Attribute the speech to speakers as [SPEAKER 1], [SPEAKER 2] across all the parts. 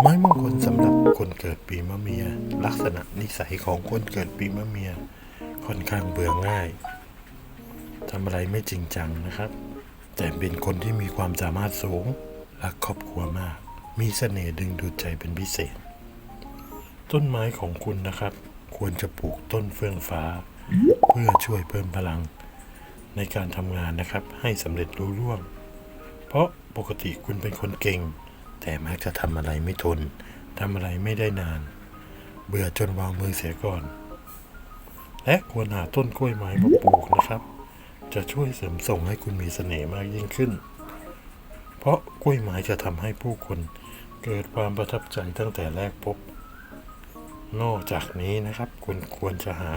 [SPEAKER 1] ไม้มงคลสำหรับคนเกิดปีมะเมีย ลักษณะนิสัยของคนเกิดปีมะเมีย ค่อนข้างเบื่อง่ายทำอะไรไม่จริงจังนะครับ แต่เป็นคนที่มีความสามารถสูงรักครอบครัวมาก มีเสน่ห์ดึงดูดใจเป็นพิเศษ ต้นไม้ของคุณนะครับ ควรจะปลูกต้นเฟื่องฟ้า เพื่อช่วยเพิ่มพลัง ในการทำงานนะครับให้สำเร็จรุ่ร่วง เพราะปกติคุณเป็นคนเก่ง แต่มักจะทำอะไรไม่ทนทำอะไรไม่ได้นาน เบื่อจนวางมือเสียก่อน และควรหาต้นกล้วยไม้มาปลูกนะครับ จะช่วยเสริมส่งให้คุณมีเสน่ห์มากยิ่งขึ้น เพราะกล้วยไม้จะทำให้ผู้คนเกิดความประทับใจตั้งแต่แรกพบ นอกจากนี้นะครับคุณควรจะหา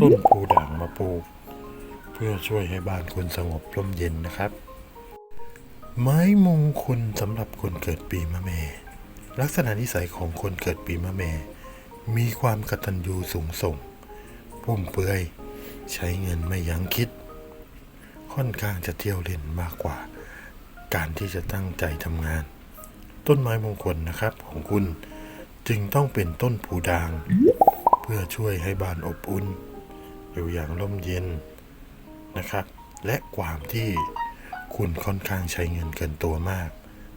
[SPEAKER 1] ต้นพูด่างมาปลูก เพื่อช่วยให้บ้านคุณสงบร่มเย็นนะครับ ไม้มงคลสำหรับคนเกิดปีมะเมลักษณะนิสัยของคนเกิดปีมะเมมีความกตัญญูสูงส่งพุ่มเปือย ใช้เงินไม่ยั้งคิด ค่อนข้างจะเที่ยวเล่นมากกว่า การที่จะตั้งใจทำงาน ต้นไม้มงคลนะครับของคุณจึงต้องเป็นต้นผูด่าง เพื่อช่วยให้บ้านอบอุ่น อยู่อย่างร่มเย็นนะครับ และความที่ คุณค่อนข้างใช้เงินเกินตัวมาก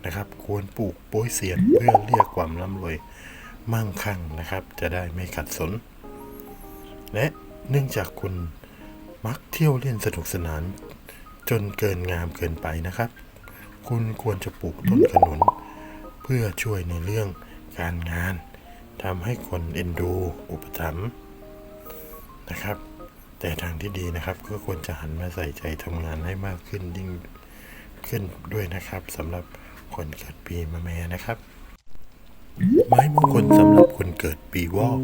[SPEAKER 1] นะครับ ควรปลูกโป้ยเสียนเพื่อเรียกความร่ำรวยมั่งคั่งนะครับ จะได้ไม่ขัดสน และเนื่องจากคุณมักเที่ยวเล่นสนุกสนาน จนเกินงามเกินไปนะครับ คุณควรจะปลูกต้นขนุน เพื่อช่วยในเรื่องการงานทำให้คนเอ็นดู อุปถัมภ์นะครับ แต่ทางที่ดีนะครับ ก็ควรจะหันมาใส่ใจทำงานให้มากขึ้นยิ่ง ขึ้นด้วยนะครับสำหรับคนเกิดปีมะแม่นะครับ ไม้มงคลสำหรับคนเกิดปีวอก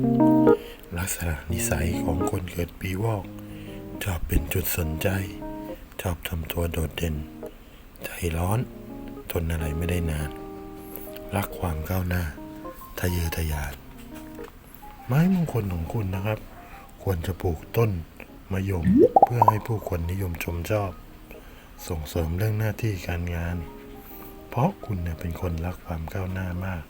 [SPEAKER 1] ลักษณะนิสัยของคนเกิดปีวอก ชอบเป็นจุดสนใจ ชอบทำตัวโดดเด่น ใจร้อน ทนอะไรไม่ได้นาน รักความก้าวหน้า ทะเยอทะยาน ไม้มงคลของคุณนะครับ ควรจะปลูกต้นมะยมเพื่อให้ผู้คนนิยมชมชอบ ส่งเสริมเรื่องหน้าที่การงาน เพราะคุณเนี่ยเป็นคนรักความก้าวหน้ามาก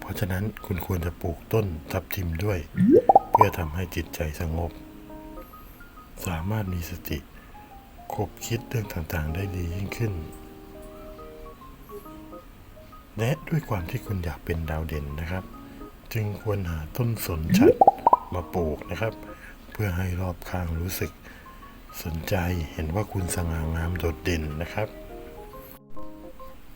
[SPEAKER 1] เพราะฉะนั้นคุณควรจะปลูกต้นทับทิมด้วย เพื่อทำให้จิตใจสงบ สามารถมีสติคบคิดเรื่องต่างๆ ได้ดียิ่งขึ้น และด้วยความที่คุณอยากเป็นดาวเด่นนะครับ จึงควรหาต้นสนชัดมาปลูกนะครับ เพื่อให้รอบข้างรู้สึก สนใจเห็นว่าคุณสง่างามโดดเด่นนะครับ